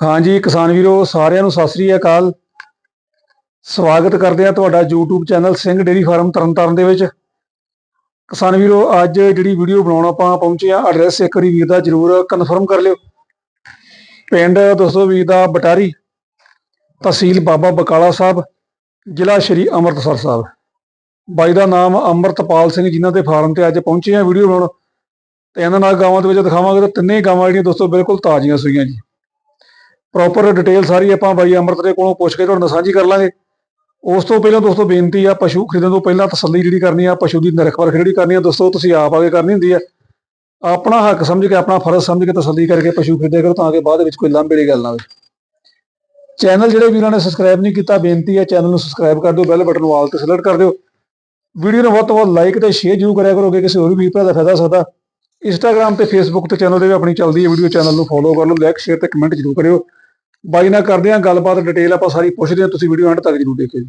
ਹਾਂਜੀ ਕਿਸਾਨ ਵੀਰੋ, ਸਾਰਿਆਂ ਨੂੰ ਸਤਿ ਸ੍ਰੀ ਅਕਾਲ। ਸਵਾਗਤ ਕਰਦੇ ਆ ਤੁਹਾਡਾ YouTube channel Singh dairy farm Tarn Taran ਦੇ ਵਿੱਚ। ਕਿਸਾਨ ਵੀਰੋ, ਅੱਜ ਜਿਹੜੀ ਵੀਡੀਓ ਬਣਾਉਣ ਆਪਾਂ ਪਹੁੰਚੇ ਆ ਐਡਰੈਸ ਇੱਕ ਵਾਰੀ ਵੀਰ ਦਾ ਜਰੂਰ ਕਨਫਰਮ ਕਰ ਲਿਓ। ਪਿੰਡ ਦੋਸਤੋ ਵੀਰ ਦਾ, ਬਟਾਰੀ ਤਹਿਸੀਲ ਬਾਬਾ ਬਕਾਲਾ ਸਾਹਿਬ, ਜ਼ਿਲ੍ਹਾ ਸ਼੍ਰੀ ਅੰਮ੍ਰਿਤਸਰ ਸਾਹਿਬ। ਬਾਈ ਦਾ ਨਾਮ ਅੰਮ੍ਰਿਤਪਾਲ ਸਿੰਘ, ਜਿਨ੍ਹਾਂ ਦੇ ਫਾਰਮ ਤੇ ਅੱਜ ਪਹੁੰਚੇ ਆ ਵੀਡੀਓ ਬਣਾਉਣ। ਤੇ ਇਹਨਾਂ ਨਾਲ ਗਾਵਾਂ ਦੇ ਵਿੱਚ ਦਿਖਾਵਾਂਗੇ ਤਾਂ ਤਿੰਨੇ ਗਾਵਾਂ ਜਿਹੜੀਆਂ ਦੋਸਤੋ, ਬਿਲਕੁਲ ਤਾਜ਼ੀਆਂ ਸੂਈਆਂ ਜੀ। ਪ੍ਰੋਪਰ ਡਿਟੇਲ ਸਾਰੀ ਆਪਾਂ ਬਾਈ ਅੰਮ੍ਰਿਤ ਦੇ ਕੋਲੋਂ ਪੁੱਛ ਕੇ ਤੁਹਾਡੇ ਨਾਲ ਸਾਂਝੀ ਕਰ ਲਾਂਗੇ। ਉਸ ਤੋਂ ਪਹਿਲਾਂ ਦੋਸਤੋ ਬੇਨਤੀ ਆ, ਪਸ਼ੂ ਖਰੀਦਣ ਤੋਂ ਪਹਿਲਾਂ ਤਸੱਲੀ ਜਿਹੜੀ ਕਰਨੀ ਆ, ਪਸ਼ੂ ਦੀ ਨਿਰਖ ਪਰਖ ਜਿਹੜੀ ਕਰਨੀ ਆ, ਦੋਸਤੋ ਤੁਸੀਂ ਆਪ ਆਗੇ ਕਰਨੀ ਹੁੰਦੀ ਆ। ਆਪਣਾ ਹੱਕ ਸਮਝ ਕੇ, ਆਪਣਾ ਫਰਜ਼ ਸਮਝ ਕੇ ਤਸੱਲੀ ਕਰਕੇ ਪਸ਼ੂ ਖਰੀਦਿਆ ਕਰੋ ਤਾਂ ਕਿ ਬਾਅਦ ਵਿੱਚ ਕੋਈ ਲਾਂਭੇ ਵਾਲੀ ਗੱਲ ਨਾ ਹੋਵੇ। ਚੈਨਲ ਜਿਹੜੇ ਵੀਰਾਂ ਨੇ ਸਬਸਕ੍ਰਾਈਬ ਨਹੀਂ ਕੀਤਾ, ਬੇਨਤੀ ਹੈ ਚੈਨਲ ਨੂੰ ਸਬਸਕ੍ਰਾਈਬ ਕਰ ਦਿਓ ਬੈਲ ਬਟਨ ਨੂੰ ਆਲ ਤੇ ਸਿਲੈਕਟ ਕਰ ਦਿਓ। ਵੀਡੀਓ ਨੂੰ ਵੱਧ ਤੋਂ ਵੱਧ ਲਾਈਕ ਤੇ ਸ਼ੇਅਰ ਜ਼ਰੂਰ ਕਰਿਆ ਕਰੋਗੇ ਕਿਸੇ ਹੋਰ ਵੀ ਭਰਾ ਦਾ ਫਾਇਦਾ ਸਕਦਾ। ਇੰਸਟਾਗ੍ਰam ਤੇ ਫੇਸਬੁੱਕ ਤੇ ਚੈਨਲ ਤੇ ਵੀ ਆਪਣੀ ਚੱਲਦੀ ਹੈ ਵੀਡੀਓ ਚੈਨਲ ਨੂੰ ਫੋਲੋ ਕਰ ਲਓ ਲਾਈਕ ਸ਼ੇਅਰ ਤੇ ਕਮੈਂਟ ਜ਼ਰੂਰ ਕਰਿਓ। ਬਾਈ ਨਾਲ ਕਰਦੇ ਹਾਂ ਗੱਲਬਾਤ ਡਿਟੇਲ ਆਪਾਂ ਸਾਰੀ ਪੁੱਛਦੇ ਹਾਂ ਤੁਸੀਂ ਵੀਡੀਓ ਐਂਡ ਤੱਕ ਜ਼ਰੂਰ ਦੇਖਿਓ ਜੀ।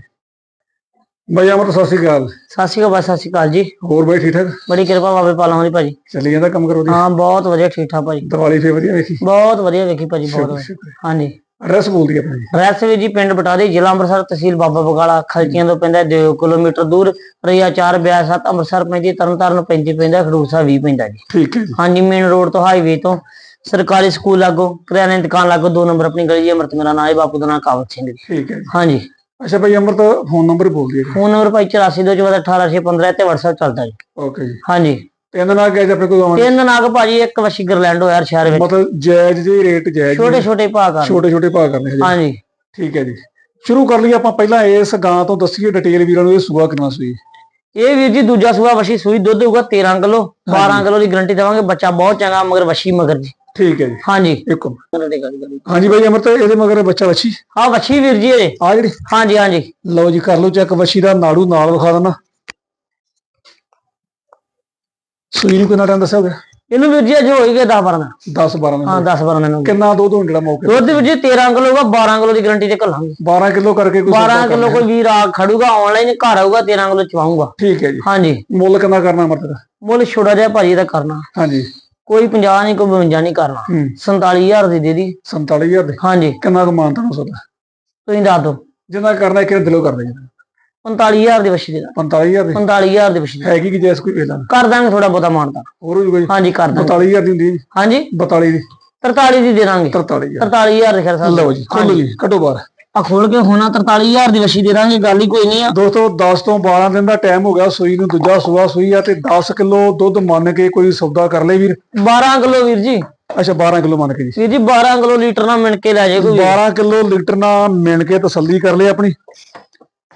ਬਾਈ ਅਮਰ ਸਤਿ ਸ਼੍ਰੀ ਅਕਾਲ। ਸਤਿ ਸ਼੍ਰੀ ਅਕਾਲ ਸਤਿ ਸ਼੍ਰੀ ਅਕਾਲ ਜੀ। ਹੋਰ ਬਾਈ ਠੀਕ ਠਾਕ? ਬੜੀ ਕਿਰਪਾ ਬਾਬੇ ਪਾਲਾਂ ਦੀ ਭਾਜੀ। ਚੱਲੀ ਜਾਂਦਾ ਕੰਮ ਕਰੋ ਜੀ। ਹਾਂ ਬਹੁਤ ਵਧੀਆ ਠੀਕ ਠਾਕ ਭਾਜੀ। ਦੀਵਾਲੀ ਫੇ ਵਧੀਆ ਵੇਖੀ? ਬਹੁਤ ਵਧੀਆ ਵੇਖੀ ਭਾਜੀ ਬਹੁਤ ਹਾਂਜੀ। ਐਡਰੈਸ ਬੋਲਦੀ ਆਪਣਾ। ਜੀ ਰੈਸ ਵੀ ਜੀ ਪਿੰਡ ਬਟਾਦੇ ਜ਼ਿਲ੍ਹਾ ਅੰਮ੍ਰਿਤਸਰ ਤਹਿਸੀਲ ਬਾਬਾ ਬਗਾਲਾ ਖਲਚੀਆਂ ਤੋਂ ਪੈਂਦਾ 2 ਕਿਲੋਮੀਟਰ ਦੂਰ। ਰਈਆ 4 ਬਿਆਸ 7 ਅੰਮ੍ਰਿਤਸਰ ਪੈਂਦੀ ਤਰਨਤਾਰਨ 35 ਪੈਂਦਾ ਖਡੂਰ ਸਾਹਿਬ 20 ਪੈਂਦਾ ਜੀ। ਠੀਕ ਹੈ ਜੀ। ਹਾਂਜੀ ਮੇਨ ਰੋਡ ਤੋਂ ਹਾਈਵੇ ਤੋਂ। ਸਰਕਾਰੀ ਸਕੂਲ ਲਾਗੋ ਕਰਿਆਨੇ ਦੀ ਦੁਕਾਨ ਲਾਗੋ ਦੋ ਨੰਬਰ ਆਪਣੀ ਗਲੀ ਜੀ ਅਮਰਤ ਮੇਰਾ ਨਾਮ ਹੈ ਬਾਪੂ ਦਾ ਨਾਮ ਕਾਵਤ ਸਿੰਘ। ਜੀ ਠੀਕ ਹੈ ਜੀ। ਹਾਂਜੀ। ਅੱਛਾ ਭਾਈ ਅਮਰਤ ਫੋਨ ਨੰਬਰ ਬੋਲਦੀ ਹੈ ਫੋਨ ਨੰਬਰ ਭਾਈ 8424188615 ਤੇ WhatsApp ਚੱਲਦਾ ਜੀ। ਓਕੇ ਜੀ। ਹਾਂਜੀ। ਤੇ ਇਹਦੇ ਨਾਲ ਗਏ ਆਪਣੇ ਕੋਲ ਤਿੰਨ ਨਾਗ ਭਾਜੀ ਇੱਕ ਵਸ਼ੀ ਗਰਲੈਂਡ ਹੋਇਆ ਸ਼ਹਿਰ ਵਿੱਚ। ਮਤਲਬ ਜਾਇਜ਼ ਜੀ ਰੇਟ ਜਾਇਜ਼ ਛੋਟੇ ਛੋਟੇ ਭਾਅ ਕਰ ਛੋਟੇ ਛੋਟੇ ਭਾਅ ਕਰਨੇ ਹਜੇ। ਹਾਂਜੀ। ਠੀਕ ਹੈ ਜੀ। ਸ਼ੁਰੂ ਕਰ ਲਈਏ ਆਪਾਂ ਪਹਿਲਾਂ ਇਸ ਗਾਂ ਤੋਂ ਦੱਸੀਏ ਡਿਟੇਲ ਵੀਰਾਂ ਨੂੰ ਇਹ ਸੂਆ ਕਿੰਨਾ ਸੂਈ? ਇਹ ਵੀਰ ਜੀ ਦੂਜਾ ਸੂਆ ਵਸ਼ੀ ਸੂਈ ਦੁੱਧ ਹੋਊਗਾ 13 ਕਿਲੋ 12 ਕਿਲੋ ਦੀ ਗਰੰਟੀ ਦੇਵਾਂਗੇ ਬੱਚਾ ਬਹੁਤ ਚੰਗਾ ਮਗਰ ਵਸ਼ੀ ਮਗਰ ਜੀ। ਠੀਕ ਹੈ ਜੀ। ਹਾਂਜੀ। ਇੱਕ ਹਾਂਜੀ ਭਾਈ ਅਮਰਤ ਇਹਦੇ ਮਗਰ ਬੱਚਾ ਵੱਛੀ? ਆ ਵਸ਼ੀ ਵੀਰ ਜੀ ਇਹ। ਆ ਜਿਹੜੀ? ਹਾਂਜੀ ਹਾਂਜੀ। ਲਓ ਜੀ ਕਰ ਲਓ ਚੈੱਕ ਵੱਛੀ ਦਾ ਨਾੜੂ ਨਾਲ ਵਿਖਾ ਦਿੰਦਾ। ਸੂਈ ਨੂੰ ਕਿੰਨਾ ਟਾਈਮ ਦੱਸਿਆ ਹੋਗਾ ਇਹਨੂੰ ਵੀਰ ਜੀ ਅਜੇ ਹੋਈ ਗਏ 10 12 10 12 ਹਾਂ ਮਿੰਟ 10 12 ਦਿਨ ਹੋ ਗਏ। ਕਿੰਨਾ ਦੁੱਧ ਹੋਣ ਜਿਹੜਾ ਮੌਕੇ? ਦੁੱਧ ਵੀਰ ਜੀ 13 ਕਿਲੋ ਹੋਊਗਾ 12 ਕਿਲੋ ਦੀ ਗਰੰਟੀ ਤੇ ਘੱਲਾਂਗੇ। 12 ਕਿਲੋ ਕਰਕੇ ਕੋਈ 12 ਸੌਦਾ ਕਿਲੋ ਕੋਈ ਵੀਰ ਆ ਖੜੂਗਾ ਆਨਲਾਈਨ ਘਰ ਆਊਗਾ 13 ਕਿਲੋ ਚਵਾਉਂਗਾ ਠੀਕ ਹੈ ਜੀ। ਹਾਂਜੀ। ਮੁੱਲ ਕਿੰਨਾ ਕਰਨਾ ਅਮਰਤ? ਦਾ ਮੁੱਲ ਛੋੜਾ ਜਿਹਾ ਭਾਜੀ ਦਾ ਕਰਨਾ। ਹਾਂਜੀ। ਕੋਈ 50 ਨਹੀਂ ਕੋਈ 52 ਨਹੀਂ ਕਰਨਾ। ਹੂੰ। 47000 ਦੀ ਦੇ ਦੀ। 47000 ਦੇ? ਹਾਂਜੀ। ਕਿੰਨਾ ਕੁ ਮਾਨਤਾ ਹੋ ਸਕਦਾ ਤੁਸੀਂ ਦੱਸ ਦਿਓ। ਜਿੰਨਾ ਕਰਨਾ ਇੱਕ ਦਿਲੋਂ ਕਰ ਦੇ 45000 ਦੀ ਵਸ਼ੀ ਦੇ? ਦਾਂ 45000 ਦੇ 45000 ਦੀ ਵਸ਼ੀ ਹੈਗੀ ਕਿ ਜੈਸ ਕੋਈ ਵੇਲਾ ਕਰ ਦਾਂਗੇ ਥੋੜਾ ਬਹੁਤਾ ਮਾਨਤਾ ਹੋਰ ਵੀ ਕੋਈ ਹਾਂਜੀ ਕਰ ਦਾਂਗੇ। 42000 ਦੀ ਹੁੰਦੀ ਹੈ ਜੀ। ਹਾਂਜੀ। 42 ਦੀ। 43 ਦੀ ਦੇ ਦਾਂਗੇ। 43000 43000 ਦੇ ਖਿਰ ਸਾਹਿਬ ਲਓ ਜੀ ਖੋਲੋ ਜੀ। ਕੱਢੋ ਬਾਹਰ। ਆ ਖੋਲ ਕੇ ਹੋਣਾ 43000 ਦੀ ਵਸ਼ੀ ਦੇ ਦਾਂਗੇ ਗੱਲ ਹੀ ਕੋਈ ਨਹੀਂ ਆ। ਦੋਸਤੋ 10 ਤੋਂ 12 ਦਿਨ ਦਾ ਟਾਈਮ ਹੋ ਗਿਆ ਸੂਈ ਨੂੰ ਦੂਜਾ ਸੂਆ ਸੂਈ ਆ ਤੇ 10 ਕਿਲੋ ਦੁੱਧ ਮੰਨ ਕੇ ਕੋਈ ਸੌਦਾ ਕਰ ਲੈ ਵੀਰ। 12 ਕਿਲੋ ਵੀਰ ਜੀ। ਅੱਛਾ 12 ਕਿਲੋ ਮੰਨ ਕੇ ਜੀ। ਵੀਰ ਜੀ 12 ਕਿਲੋ ਲੀਟਰ ਨਾਲ ਮਿਣ ਕੇ ਲੈ ਜਾਏ ਕੋਈ। 12 ਕਿਲੋ ਲੀਟਰ ਨਾਲ ਮਿਣ ਕੇ ਤਸੱਲੀ ਕਰ ਲਈ ਆਪਣੀ।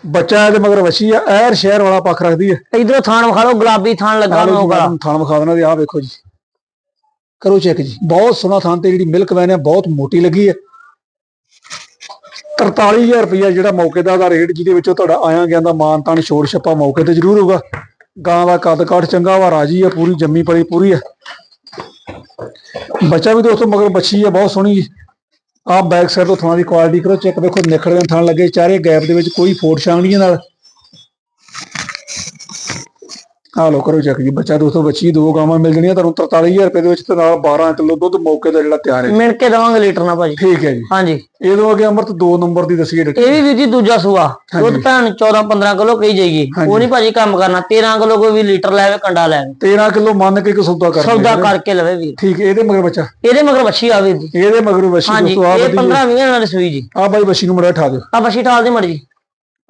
ਬੱਚਾ ਇਹਦੇ ਮਗਰ ਵਛੀ ਆ ਐਰ ਸ਼ਹਿਰ ਵਾਲਾ ਪੱਖ ਰੱਖਦੀ ਹੈ ਇਧਰੋਂ ਥਾਣ ਵਿਖਾ ਲਓ ਗੁਲਾਬੀ ਥਾਣ ਲੱਗਾ ਮੈਂ ਥਣ ਵਿਖਾ ਦੇਣਾ ਤੇ ਆਹ ਵੇਖੋ ਜੀ। ਕਰੋ ਚੈੱਕ ਜੀ। ਬਹੁਤ ਸੋਹਣਾ ਥਣ ਤੇ ਜਿਹੜੀ ਮਿਲਕ ਵੈਨ ਹੈ ਬਹੁਤ ਮੋਟੀ ਲੱਗੀ ਹੈ 43000 ਰੁਪਇਆ ਜਿਹੜਾ ਮੌਕੇ ਦਾ ਉਹਦਾ ਰੇਟ ਜਿਹਦੇ ਵਿੱਚੋਂ ਤੁਹਾਡਾ ਆਇਆ ਗਿਆ ਦਾ ਮਾਨ ਤਾਨ ਸ਼ੋਰ ਛੱਪਾ ਮੌਕੇ ਤੇ ਜ਼ਰੂਰ ਹੋਊਗਾ। ਗਾਂ ਦਾ ਕੱਦ ਕਾਠ ਚੰਗਾ ਵਾ, ਰਾਜੀ ਆ, ਪੂਰੀ ਜੰਮੀ ਪਲੀ ਪੂਰੀ ਆ। ਬੱਚਾ ਵੀ ਦੋਸਤੋ ਮਗਰ ਬੱਚੀ ਆ, ਬਹੁਤ ਸੋਹਣੀ ਜੀ। ਆਹ ਬੈਕ ਸਾਈਡ ਤੋਂ ਥਾਂ ਦੀ ਕੁਆਲਿਟੀ ਕਰੋ, ਚੈੱਕ ਵੇਖੋ ਨਿਖੜ ਦੇ ਥਾਂ ਲੱਗੇ, ਚਾਰੇ ਗੈਪ ਦੇ ਵਿੱਚ ਕੋਈ ਫੋਟ ਛਾਂਗੜੀਆਂ ਨਾਲ। ਆ ਲੋ ਕਰੋ ਚੈੱਕ ਜੀ ਬੱਚਾ ਦੋਸਤੋ ਬੱਚੀ ਦੋ ਗਾਵਾਂ ਮਿਲ ਜਣੀਆਂ ਤੁਹਾਨੂੰ 43000 ਰੁਪਏ ਦੇ ਵਿੱਚ ਤੇ ਨਾਲ 12 ਕਿਲੋ ਦੁੱਧ ਮੌਕੇ ਦਾ ਜਿਹੜਾ ਤਿਆਰ ਹੈ। ਮਿਣ ਕੇ ਦਵਾਂਗੇ ਲੀਟਰ ਨਾਲ ਭਾਜੀ। ਠੀਕ ਹੈ ਜੀ। ਹਾਂਜੀ। ਇਹਦੋਂ ਅੱਗੇ ਅਮਰਤ 2 ਨੰਬਰ ਦੀ ਦੱਸੀਏ ਡਿਟੇਲ। ਇਹ ਵੀ ਵੀਰ ਜੀ ਦੂਜਾ ਸੂਆ। ਦੁੱਧ। ਭੈਣ 14 15 ਕਿਲੋ ਕਹੀ ਜਾਏਗੀ। ਉਹ ਨਹੀਂ ਭਾਜੀ ਕੰਮ ਕਰਨਾ। 13 ਕਿਲੋ ਕੋਈ ਵੀ ਲੀਟਰ ਲੈਵੇ ਕੰਡਾ ਲੈਵੇ 13 ਕਿਲੋ ਮੰਨ ਕੇ ਕਿ ਸੌਦਾ ਕਰ ਸੌਦਾ ਕਰਕੇ ਲਵੇ ਵੀਰ। ਠੀਕ ਹੈ ਇਹਦੇ ਮਗਰ ਬੱਚਾ। ਇਹਦੇ ਮਗਰ ਵੱਛੀ ਆ ਵੀਰ ਜੀ। ਇਹਦੇ ਮਗਰ ਬੱਚੀ ਦੋਸਤੋ ਆ ਇਹ ਬੱਦੀ 15 20 ਨਾਲ ਸੂਈ ਜੀ। ਆ ਬਾਈ ਬੱਚੀ ਨੂੰ ਮੜਾ ਠਾ ਦਿਓ। ਆ ਵੱਛੀ ਠਾਲ ਦੀ ਮਰਜ਼ੀ।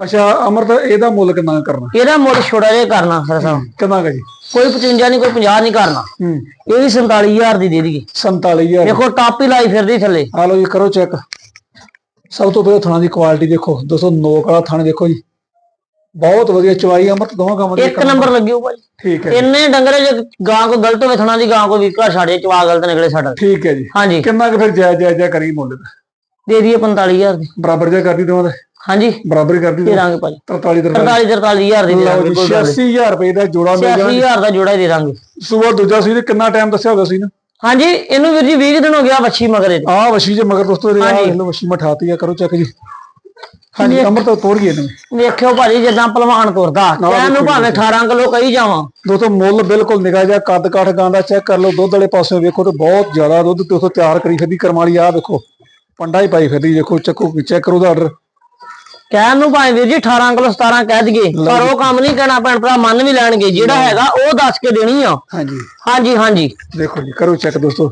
ਅੱਛਾ ਅਮਰਤ ਇਹਦਾ ਮੁੱਲ ਕਿੰਨਾ ਕਰਨਾ? ਇਹਦਾ ਮੁੱਲ ਛੋੜਾ ਜਿਹਾ ਕਰਨਾ ਸਰ ਸਾਹਿਬ। ਕਿੰਨਾ ਜੀ? ਕੋਈ 55 ਨਹੀਂ ਕੋਈ 50 ਨਹੀਂ ਕਰਨਾ। ਇਹ ਵੀ 47000 ਦੀ ਦੇ ਦੇਗੀ 47000 ਦੇਖੋ ਟਾਪ ਹੀ ਲਾਈ ਫਿਰਦੀ ਥੱਲੇ। ਆ ਲਓ ਜੀ ਕਰੋ ਚੈੱਕ। ਸਭ ਤੋਂ ਪਹਿਲਾਂ ਥਣਾ ਦੀ ਕੁਆਲਿਟੀ ਦੇਖੋ। ਦੋਸਤੋ ਨੋਕ ਵਾਲਾ ਥਣ ਦੇਖੋ ਜੀ। ਬਹੁਤ ਵਧੀਆ ਚਵਾਈ ਅਮਰਤ ਦੋਵਾਂ ਕੰਮ ਦੀ ਇੱਕ ਨੰਬਰ ਲੱਗਿਓ ਭਾਜੀ ਠੀਕ ਹੈ ਇੰਨੇ ਡੰਗਰੇ ਜੇ ਗਾਂ ਕੋ ਗਲਤ ਹੋਵੇ ਥਣਾ ਦੀ ਗਾਂ ਕੋ ਵੀਕਾ ਛਾੜੇ ਚਵਾ ਗਲਤ ਨਿਕਲੇ ਸਾਡਾ। ਠੀਕ ਹੈ ਜੀ। ਹਾਂਜੀ। ਕਿੰਨਾ ਕੁ ਫਿਰ ਜਾਇਜ਼ ਜਾਇਜ਼ ਕਰੀ ਮੁੱਲ? ਦਾ ਦੇ ਦਈਏ 45000 ਦੀ। ਬਰਾਬਰ ਜਿਹਾ ਕਰਦੀ ਦੋਵਾਂ ਦਾ। ਹਾਂਜੀ। ਬਰਾਬਰ ਹੀ ਕਰਦੀ ਦੇ ਦਾਂਗੇ ਭਾਜੀ। 43 43 43 43000 ਦੀ ਦੇ ਲਓ ਦਾਂਗੇ ਜੀ ਕੋਈ ਗੱਲ 86000 ਰੁਪਏ ਦਾ ਜੋੜਾ ਮਿਲ ਜਾਣਾ 86000 ਦਾ ਜੋੜਾ ਹੀ ਦੇ ਦਾਂਗੇ। ਸੂਆ ਦੂਜਾ ਸੀ ਤੇ ਕਿੰਨਾ ਟਾਈਮ ਦੱਸਿਆ ਹੋਗਾ ਸੀ ਨਾ ਹਾਂਜੀ ਇਹਨੂੰ ਵੀਰ ਜੀ 20 ਦਿਨ ਹੋ ਗਿਆ ਵੱਛੀ ਮਗਰੇ ਦੇ। ਆਹ ਵਸ਼ੀ ਜੇ ਮਗਰ ਦੋਸਤੋ ਇਹ ਲੋ ਵਸ਼ੀ ਮਠਾਤੀ ਆ ਕਰੋ ਚੈੱਕ ਜੀ। ਹਾਂਜੀ ਅਮਰ ਤੋਂ ਤੋੜ ਗਈ ਇਹਨੂੰ। ਵੇਖਿਓ ਭਾਜੀ ਜਿੱਦਾਂ ਪਹਿਲਵਾਨ ਤੁਰਦਾ। ਕਹਿਣ ਨੂੰ ਭਾਵੇਂ 18 ਕਿਲੋ ਕਹੀ ਜਾਵਾਂ। ਦੋਸਤੋ ਮੁੱਲ ਬਿਲਕੁਲ ਨਿਗਾਹ ਜਿਹਾ ਕੱਦ ਕਾਠ ਗਾਂ ਦਾ ਚੈੱਕ ਕਰ ਲਓ ਦੁੱਧ ਵਾਲੇ ਪਾਸੇ ਵੇਖੋ ਤੇ ਬਹੁਤ ਜ਼ਿਆਦਾ ਦੁੱਧ ਤੇ ਉਥੋਂ ਤਿਆਰ ਕਰੀ ਫਿਰਦੀ ਕਰਮਾਲੀ ਆ ਵੇਖੋ। ਪੰਡਾ ਹੀ ਪਾਈ ਫਿਰਦੀ ਦੇਖੋ ਚੱਕੋ ਚੈੱਕ ਕਰੋ ਦਾ ਆਰਡਰ ਕਹਿਣ ਨੂੰ ਭਾਵੇਂ ਵੀਰ ਜੀ 18 ਕਿਲੋ 17 ਕਹਿ ਦਈਏ ਪਰ ਉਹ ਕੰਮ ਨਹੀਂ ਕਹਿਣਾ ਭੈਣ ਭਰਾ ਮੰਨ ਵੀ ਲੈਣਗੇ ਜਿਹੜਾ ਹੈਗਾ ਉਹ ਦੱਸ ਕੇ ਦੇਣੀ ਆ। ਹਾਂਜੀ। ਹਾਂਜੀ ਹਾਂਜੀ। ਦੇਖੋ ਜੀ ਕਰੋ ਚੈੱਕ ਦੋਸਤੋ।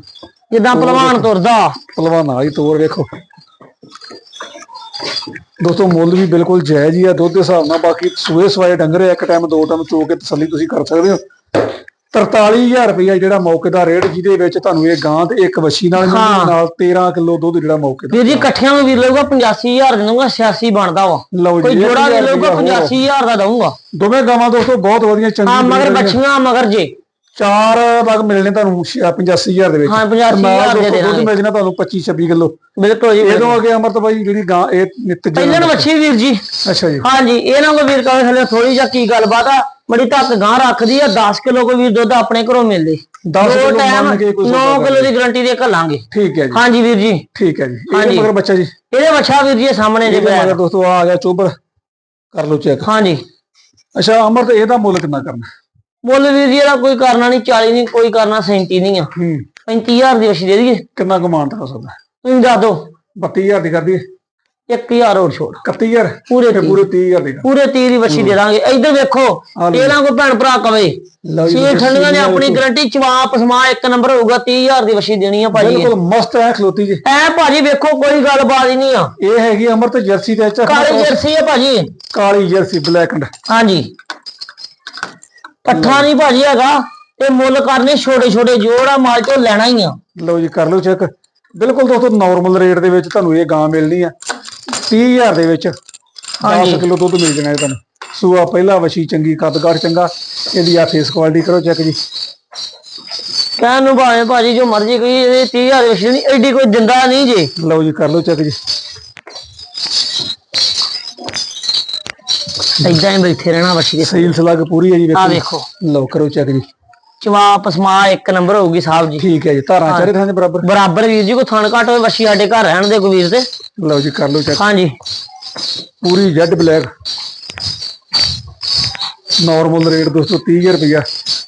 ਜਿੱਦਾਂ ਪਹਿਲਵਾਨ ਤੁਰਦਾ। ਪਹਿਲਵਾਨ ਵਾਲੀ ਤੋਰ ਵੇਖੋ ਦੋਸਤੋ ਮੁੱਲ ਵੀ ਬਿਲਕੁਲ ਜਾਇਜ਼ ਹੀ ਆ ਦੁੱਧ ਦੇ ਹਿਸਾਬ ਨਾਲ ਬਾਕੀ ਸੂਏ ਸਵਾਏ ਡੰਗਰ ਇੱਕ ਟਾਈਮ ਦੋ ਟਾਈਮ ਚੋ ਕੇ ਤਸੱਲੀ ਤੁਸੀਂ ਕਰ ਸਕਦੇ ਹੋ। 43000 ਰੁਪਇਆ ਜਿਹੜਾ ਮੌਕੇ ਦਾ ਰੇਟ ਜਿਹਦੇ ਵਿੱਚ ਤੁਹਾਨੂੰ ਇਹ ਗਾਂ ਤੇ ਇੱਕ ਵਛੀ ਨਾਲ ਮਿਲਣੀ ਹਾਂ। ਨਾਲ 13 ਕਿਲੋ ਦੁੱਧ ਜਿਹੜਾ ਮੌਕੇ ਦਾ। ਵੀਰ ਜੀ ਇਕੱਠਿਆਂ ਨੂੰ ਵੀਰ ਲਊਗਾ 85000 ਦੇਣੂਗਾ 86 ਬਣਦਾ ਵਾ। ਲਓ ਕੋਈ ਜੀ ਜੋੜਾ ਵੀ 1000 ਲਊਗਾ ਰੁਪਇਆ ਹੋਰ। 85000 ਦਾ ਦਊਗਾ। ਦੋਵੇਂ ਗਾਵਾਂ ਦੋਸਤੋ ਬਹੁਤ ਵਧੀਆ ਹਾਂ ਚੰਗੀ ਮਗਰ breed ਦੀਆਂ। ਬੱਚੀਆਂ ਮਗਰ ਜੇ। ਚਾਰ ਵਗ ਮਿਲਣੇ ਤੁਹਾਨੂੰ 85000 ਦੇ ਵਿੱਚ। ਹਾਂ, 85,000 ਨਾਲ ਦੇ ਦੋਸਤੋ ਦੁੱਧ। ਮਿਲ ਜਾਣਾ ਤੁਹਾਨੂੰ 25 26 ਕਿਲੋ। ਬਿਲਕੁਲ ਜੀ ਇਹਦੋਂ ਅੱਗੇ ਅਮਰਤ ਬਾਈ ਜਿਹੜੀ ਗਾਂ ਇਹ ਨਿੱਤ ਪਹਿਲਾਂ ਨੂੰ ਵੱਛੀ ਵੀਰ ਜੀ। ਅੱਛਾ ਜੀ। ਹਾਂਜੀ ਇਹਨਾਂ ਕੋ ਵੀਰ ਕਹੇ ਥਲੇ ਥੋੜੀ ਜਿਹੀ ਕੀ ਗੱਲਬਾਤ ਆ। ਬੜੀ ਧੱਕ ਗਾਂ ਰੱਖਦੀ ਆ 10 ਕਿਲੋ ਕੋ ਵੀਰ ਦੁੱਧ ਆਪਣੇ ਘਰੋਂ ਮਿਲਦੇ। 10 ਦੋ ਕਿਲੋ ਟਾਈਮ ਮੰਨ ਕੇ ਕੋਈ 9 ਸੌਦਾ ਕਿਲੋ ਦੀ ਗਾਰੰਟੀ ਦੇ ਘੱਲਾਂਗੇ। ਠੀਕ ਹੈ ਜੀ। ਹਾਂਜੀ ਵੀਰ ਜੀ। ਠੀਕ ਹੈ ਜੀ। ਹਾਂਜੀ। ਇਹ ਮਗਰ ਬੱਚਾ ਜੀ। ਇਹਦੇ ਵੱਛਾ ਵੀਰ ਜੀ ਸਾਹਮਣੇ ਜੇ ਇਹਦੇ ਪਿਆ ਦੋਸਤੋ ਆ ਗਿਆ ਚੋਬਰ ਕਰ ਲਓ ਚੈੱਕ। ਹਾਂਜੀ। ਅੱਛਾ ਅਮਰਤ ਇਹਦਾ ਮੁੱਲ ਕਿੰਨਾ ਕਰਨਾ? ਮੁੱਲ ਵੀਰ ਜੀ ਇਹਦਾ ਕੋਈ ਕਰਨਾ ਨਹੀਂ 40 ਨਹੀਂ ਕੋਈ ਕਰਨਾ 37 ਨਹੀਂ ਆ। ਹੂੰ। 35000 ਦੀ ਵੱਛੀ ਦੇ ਦਈਏ। ਕਿੰਨਾ ਕਮਾਂਡ ਹੋ ਸਕਦਾ? ਤੁਸੀਂ ਦੱਸ ਦਿਓ। 32000 ਦੀ ਕਰ ਦਈਏ। 1000 ਹੋਰ ਛੋੜ। 31000 ਪੂਰੇ ਤੇ 30 ਪੂਰੇ 30000 ਦੀ ਪੂਰੇ 30 ਦੀ ਵੱਛੀ ਦੇ ਦਾਂਗੇ। ਇੱਧਰ ਵੇਖੋ। ਇਹਨਾਂ ਕੋ ਭੈਣ ਭਰਾ ਕਵੇ। ਲਓ ਜੀ ਛੇ ਠੰਡੀਆਂ ਨੇ ਵੇਖੋ। ਆਪਣੀ ਗਾਰੰਟੀ ਚਵਾਪ ਸਮਾ ਇੱਕ ਨੰਬਰ ਹੋਊਗਾ 30000 ਦੀ ਵੱਛੀ ਦੇਣੀ ਆ ਭਾਜੀ। ਬਿਲਕੁਲ ਮਸਤ ਹੈ ਖਲੋਤੀ ਜੀ। ਐ ਭਾਜੀ ਵੇਖੋ ਕੋਈ ਗੱਲਬਾਤ ਹੀ ਨਹੀਂ ਆ। ਇਹ ਹੈਗੀ ਅਮਰਤ ਜਰਸੀ ਦੇ ਚ ਕਾਲੀ ਜਰਸੀ ਆ ਭਾਜੀ। ਕਾਲੀ ਜਰਸੀ ਬਲੈਕ ਐਂਡ ਹਾਂਜੀ। ਪੱਠਾ ਨਹੀਂ ਭਾਜੀ ਹੈਗਾ। ਤੇ ਮੁੱਲ ਕਰਨੇ ਛੋਟੇ ਛੋਟੇ ਜੋੜ ਆ ਮਾਲ ਚੋਂ ਲੈਣਾ ਹੀ ਆ। ਲਓ ਜੀ ਕਰ ਲਓ ਚੈੱਕ ਬਿਲਕੁਲ ਦੋਸਤੋ ਨਾਰਮਲ ਰੇਟ ਦੇ ਵਿੱਚ ਤੁਹਾਨੂੰ ਇਹ ਗਾਂ ਮਿਲਣੀ ਆ। 30000 ਦੇ ਵਿੱਚ 10 ਹਾਂਜੀ। ਕਿਲੋ ਦੁੱਧ ਮਿਲ ਜਾਣਾ ਇਹ ਤੁਹਾਨੂੰ। ਸੂਆ ਪਹਿਲਾ ਵਛੀ ਚੰਗੀ ਕੱਦਗੜ ਚੰਗਾ ਇਹਦੀ ਆ ਫੇਸ ਕੁਆਲਿਟੀ ਕਰੋ ਚੈੱਕ ਜੀ। ਕਹਿਣ ਨੂੰ ਭਾਵੇਂ ਭਾਜੀ ਜੋ ਮਰਜ਼ੀ ਕਹੀ ਇਹ 30000 ਦੀ ਵੱਛੀ ਨਹੀਂ ਐਡੀ ਕੋਈ ਦਿੰਦਾ ਨਹੀਂ ਜੇ। ਲਓ ਜੀ ਕਰ ਲਓ ਚੈੱਕ ਜੀ। ਏਦਾਂ ਹੀ ਬੈਠੇ ਰਹਿਣਾ ਵੱਛੀ ਦੇ ਸੀਲ ਸਲੱਗ ਪੂਰੀ ਹੈ ਜੀ ਆ ਵੇਖੋ ਲਓ ਕਰੋ ਚੈੱਕ ਜੀ। ਚਵਾਪ ਸਮਾ ਇੱਕ ਨੰਬਰ ਹੋਊਗੀ ਸਾਹਿਬ ਜੀ। ਠੀਕ ਹੈ ਜੀ ਧਾਰਾਂ ਚਾਰੇ ਥਾਂ ਦੇ ਬਰਾਬਰ। ਬਰਾਬਰ ਵੀਰ ਜੀ ਕੋ ਥਣ ਘੱਟ ਹੋਵੇ ਵੱਛੀ ਸਾਡੇ ਘਰ ਰਹਿਣ ਦੇ ਕੋਈ ਵੀਰ ਤੇ। ਲਓ ਜੀ ਕਰ ਲਓ ਚੈੱਕ ਹਾਂਜੀ। ਪੂਰੀ ਜੈਡ ਬਲੈਕ ਨਾਰਮਲ ਰੇਟ ਦੋਸਤੋ 30000 ਰੁਪਇਆ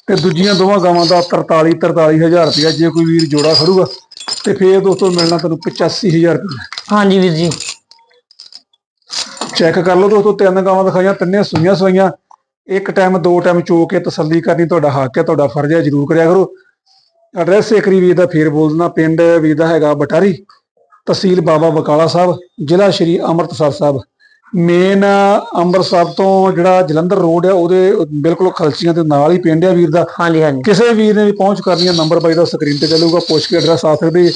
ਤੇ ਦੂਜੀਆਂ ਦੋਵਾਂ ਗਾਵਾਂ ਦਾ 43 43000 ਰੁਪਇਆ ਜੇ ਕੋਈ ਵੀਰ ਜੋੜਾ ਖੜੂਗਾ ਤੇ ਫੇਰ ਦੋਸਤੋ ਮਿਲਣਾ ਤੁਹਾਨੂੰ 85000 ਰੁਪਇਆ ਹਾਂਜੀ ਵੀਰ ਜੀ। ਚੈੱਕ ਕਰ ਲਓ ਦੋਸਤੋ ਤਿੰਨ ਗਾਵਾਂ ਦਿਖਾਈਆਂ ਤਿੰਨੇ ਸੂਈਆਂ ਸਵਾਈਆਂ। ਇੱਕ ਟਾਈਮ ਦੋ ਟਾਈਮ ਚੋ ਕੇ ਤਸੱਲੀ ਕਰਨੀ ਤੁਹਾਡਾ ਹੱਕ ਹੈ ਤੁਹਾਡਾ ਫਰਜ਼ ਹੈ ਜਰੂਰ ਕਰਿਆ ਕਰੋ। ਐਡਰੈਸ ਏਕਰੀ ਵੀਰ ਦਾ ਫੇਰ ਬੋਲ ਦਿੰਦਾ ਪਿੰਡ ਵੀਰ ਦਾ ਹੈਗਾ ਬਟਾਰੀ। ਤਹਿਸੀਲ ਬਾਬਾ ਬਕਾਲਾ ਸਾਹਿਬ ਜ਼ਿਲ੍ਹਾ ਸ਼੍ਰੀ ਅੰਮ੍ਰਿਤਸਰ ਸਾਹਿਬ। ਮੇਨ ਅੰਮ੍ਰਿਤਸਰ ਤੋਂ ਜਿਹੜਾ ਜਲੰਧਰ ਰੋਡ ਹੈ ਉਹਦੇ ਬਿਲਕੁਲ ਖਲਚੀਆਂ ਦੇ ਨਾਲ ਹੀ ਪਿੰਡ ਹੈ ਵੀਰ ਦਾ। ਹਾਂਜੀ ਹਾਂਜੀ। ਕਿਸੇ ਵੀਰ ਨੇ ਵੀ ਪਹੁੰਚ ਕਰਨੀ ਹੈ ਨੰਬਰ ਬਾਈ ਦਾ ਸਕਰੀਨ ਤੇ ਚੱਲੂਗਾ ਪੁੱਛ ਕੇ ਐਡਰੈਸ ਆ ਸਕਦੇ।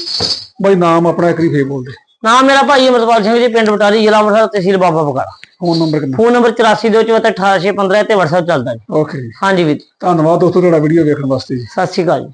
ਬਾਈ ਨਾਮ ਆਪਣਾ ਇੱਕਰੀ ਫੇਰ ਬੋਲਦੇ ਨਾਮ ਮੇਰਾ ਭਾਈ ਅਮਰਪਾਲ ਸਿੰਘ ਜੀ ਪਿੰਡ ਬਟਾਲੀ ਜ਼ਿਲ੍ਹਾ ਅੰਮ੍ਰਿਤਸਰ ਤਹਿਸੀਲ ਬਾਬਾ ਬਕਾਲਾ। ਫੋਨ ਨੰਬਰ ਕਿੰਨਾ? ਫੋਨ ਨੰਬਰ 8424181615 ਤੇ WhatsApp ਚੱਲਦਾ ਜੀ। ਓਕੇ ਹਾਂਜੀ ਵੀਰ। ਧੰਨਵਾਦ ਦੋਸਤੋ ਤੁਹਾਡਾ ਵੀਡੀਓ ਵੇਖਣ ਵਾਸਤੇ ਜੀ। ਸਤਿ ਸ਼੍ਰੀ ਅਕਾਲ ਜੀ।